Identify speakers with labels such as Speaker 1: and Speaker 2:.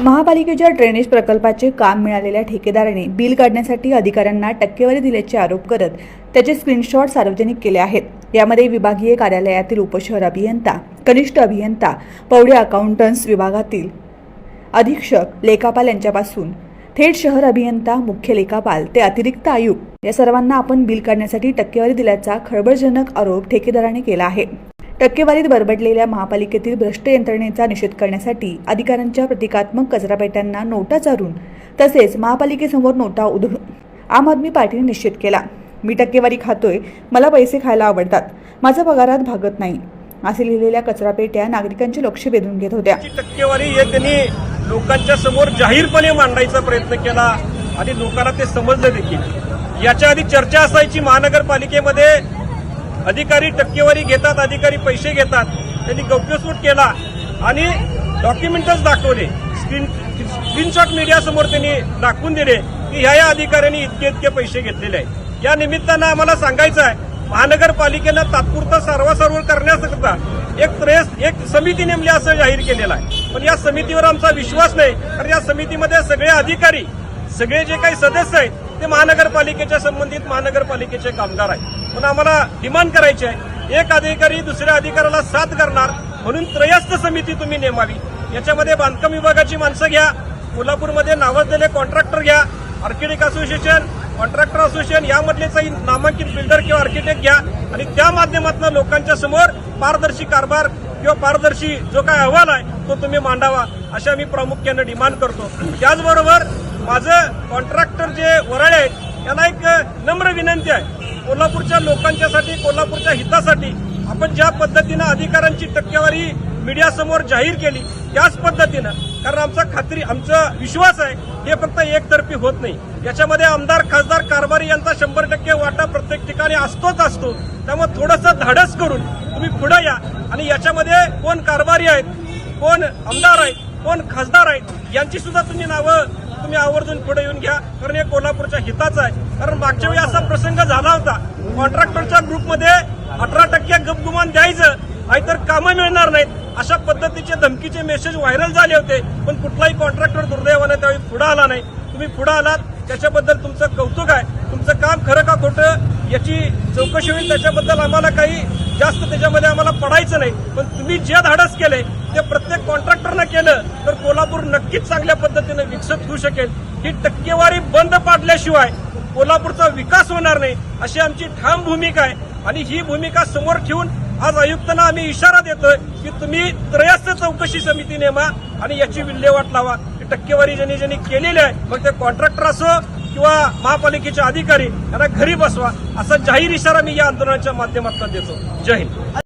Speaker 1: महापालिकेच्या ड्रेनेज प्रकल्पाचे काम मिळालेल्या ठेकेदाराने बिल काढण्यासाठी अधिकाऱ्यांना टक्केवारी दिल्याचे आरोप करत त्याचे स्क्रीनशॉट सार्वजनिक केले आहेत. यामध्ये विभागीय कार्यालयातील उपशहर अभियंता कनिष्ठ अभियंता पौडे अकाउंटन्स विभागातील अधीक्षक लेखापाल यांच्यापासून थेट शहर अभियंता मुख्य लेखापाल ते अतिरिक्त आयुक्त या सर्वांना आपण बिल काढण्यासाठी टक्केवारी दिल्याचा खळबळजनक आरोप ठेकेदाराने केला आहे. टक्केवारीत बरबडलेल्या महापालिकेतील भ्रष्ट यंत्रणेचा निषेध करण्यासाठी अधिकाऱ्यांच्या प्रतिकात्मक कचरापेट्यांना नोटा चारून तसेच महापालिकेसमोर नोटा उधळून आम आदमी पार्टीने निश्चित केला. मी टक्केवारी खातोय मला पैसे खायला आवडतात माझा पगारात भागत नाही असे लिहिलेल्या कचरापेट्या नागरिकांचे लक्ष वेधून घेत होत्या.
Speaker 2: टक्केवारी हे त्यांनी लोकांच्या समोर जाहीरपणे मांडायचा प्रयत्न केला आणि लोकांना ते समजलं देखील. याच्या आधी चर्चा असायची महानगरपालिकेमध्ये अधिकारी टक्केवारी घेतात अधिकारी पैसे घेतात. त्यांनी गौप्यस्फोट केला आणि डॉक्युमेंटच दाखवले. स्क्रीन स्क्रीनशॉट मीडियासमोर त्यांनी दाखवून दिले की ह्या या अधिकाऱ्यांनी इतके इतके पैसे घेतलेले आहेत. या निमित्तानं आम्हाला सांगायचं आहे महानगरपालिकेनं तात्पुरता सर्वासर्व करण्याकरता एक त्रेस एक समिती नेमली असं जाहीर केलेलं आहे. पण या समितीवर आमचा विश्वास नाही. कारण या समितीमध्ये सगळे अधिकारी सगळे जे काही सदस्य आहेत ते महानगरपालिकेच्या संबंधित महानगरपालिकेचे कामगार आहेत. पण आम्हाला डिमांड करायची आहे. एक अधिकारी दुसऱ्या अधिकाऱ्याला साथ करणार म्हणून त्रयस्थ समिती तुम्ही नेमावी. याच्यामध्ये बांधकाम विभागाची माणसं घ्या कोल्हापूरमध्ये नावाजलेले कॉन्ट्रॅक्टर घ्या आर्किटेक्ट असोसिएशन कॉन्ट्रॅक्टर असोसिएशन यामधले नामांकित बिल्डर किंवा आर्किटेक्ट घ्या आणि त्या माध्यमातून लोकांच्या समोर पारदर्शी कारभार किंवा पारदर्शी जो काय अहवाल आहे तो तुम्ही मांडावा अशा मी प्रामुख्यानं डिमांड करतो. त्याचबरोबर माझं कॉन्ट्रॅक्टर जे वराळे आहेत यांना एक नम्र विनंती आहे. कोल्हापूरच्या लोकांच्यासाठी कोल्हापूरच्या हितासाठी आपण ज्या पद्धतीनं अधिकाऱ्यांची टक्केवारी मीडियासमोर जाहीर केली त्याच पद्धतीनं कारण आमचा खात्री आमचा विश्वास आहे हे फक्त एकतर्फी होत नाही. याच्यामध्ये आमदार खासदार कारभारी यांचा शंभर टक्के वाटा प्रत्येक ठिकाणी असतोच असतो. त्यामुळे थोडंसं धाडस करून तुम्ही पुढे या. आणि याच्यामध्ये कोण कारभारी आहेत कोण आमदार आहेत कोण खासदार आहेत यांची सुद्धा तुम्ही नावं तुम्ही आवर्जून पुढे येऊन घ्या. कारण हे कोल्हापूरच्या हिताचं आहे. कारण मागच्या वेळी असा प्रसंग झाला होता. कॉन्ट्रॅक्टरच्या ग्रुपमध्ये अठरा टक्के गपगुमान द्यायचं. नाहीतर कामं मिळणार नाहीत. अशा पद्धतीचे धमकीचे मेसेज व्हायरल झाले होते. पण कुठलाही कॉन्ट्रॅक्टर दुर्दैवाने त्यावेळी पुढे आला नाही. तुम्ही पुढे आलात. त्याच्याबद्दल तुमचं कौतुक आहे. तुमचं काम खरं का खोटं याची चौकशी होईल. त्याच्याबद्दल आम्हाला काही जास्त त्याच्यामध्ये आम्हाला पडायचं नाही. पण तुम्ही जे धाडस केले ते प्रत्येक कॉन्ट्रॅक्टरनं केलं तर कोल्हापूर नक्कीच चांगल्या पद्धतीने विकसित होऊ शकेल. ही टक्केवारी बंद पाडल्याशिवाय कोल्हापूरचा विकास होणार नाही अशी आमची ठाम भूमिका आहे. आणि ही भूमिका समोर ठेवून आज आयुक्तांना आम्ही इशारा देतोय की तुम्ही त्रयस्थ चौकशी समिती नेमा आणि याची विल्हेवाट लावा. ही टक्केवारी ज्यांनी ज्यांनी केलेली आहे मग ते कॉन्ट्रॅक्टर असो किंवा महापालिकेचे अधिकारी यांना घरी बसवा. असा जाहीर इशारा मी या आंदोलनाच्या माध्यमातून देतो. जय हिंद.